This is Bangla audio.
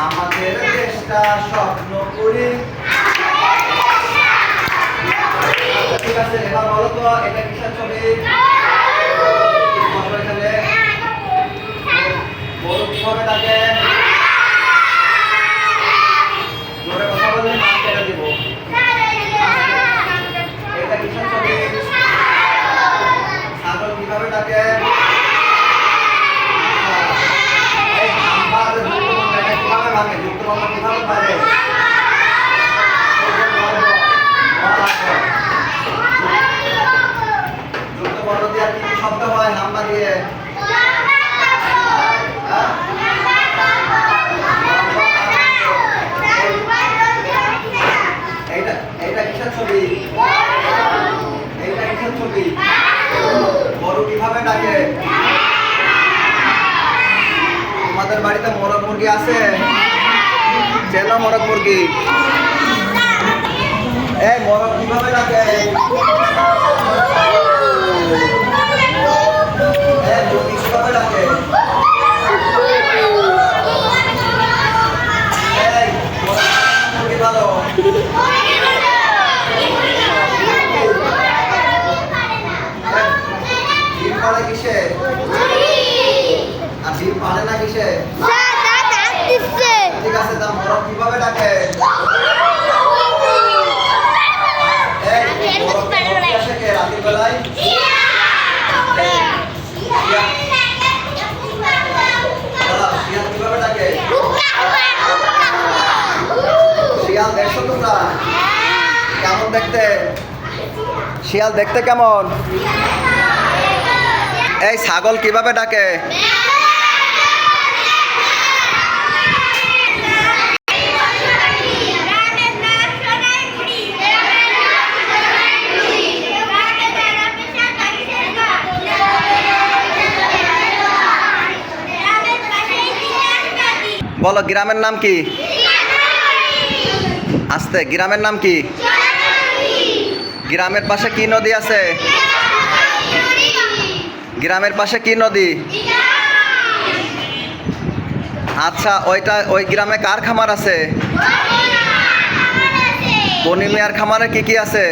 আমাদের দেশটা স্বপ্ন করে। ঠিক আছে এবার বলো তো এটা কিসের ছবি বলো এখানে বলো কীভাবে ডাকে জোরে কথা বলে নাম কেটে দিব এটা কিসের ছবি ছাগল কীভাবে ডাকে এই নাম্বার যুক্তবর্ণ এটা কীভাবে ভাঙে যুক্তবর্ণ কীভাবে ভাঙে যুক্তবর্ণ দিয়ে আর কি কি শব্দ হয় নাম্বার দিয়ে হ্যাঁ? এইটা এইটা কিসের ছবি এইটা কিসের ছবি গরু কীভাবে ডাকে তোমাদের বাড়িতে মোরগ মুরগি আছে? চেনো মোরগ মুরগি। এই মোরগ কীভাবে ডাকে এই ডিম পাড়ে না কিসে ঠিক আছে তা কীভাবে ডাকে? রাতের বেলায়? শিয়াল কীভাবে ডাকে? শিয়াল দেখছ তোমরা? কেমন দেখতে? শিয়াল দেখতে কেমন? এই ছাগল কীভাবে ডাকে? বলো গ্রামের নাম কি? আস্তে গ্রামের নাম কি? গ্রামের পাশে কি নদী আছে? গ্রামের পাশে কি নদী? আচ্ছা ওইটা ওই গ্রামে কার খামার আছে? বনি মিয়ার খামারে কি কি আছে?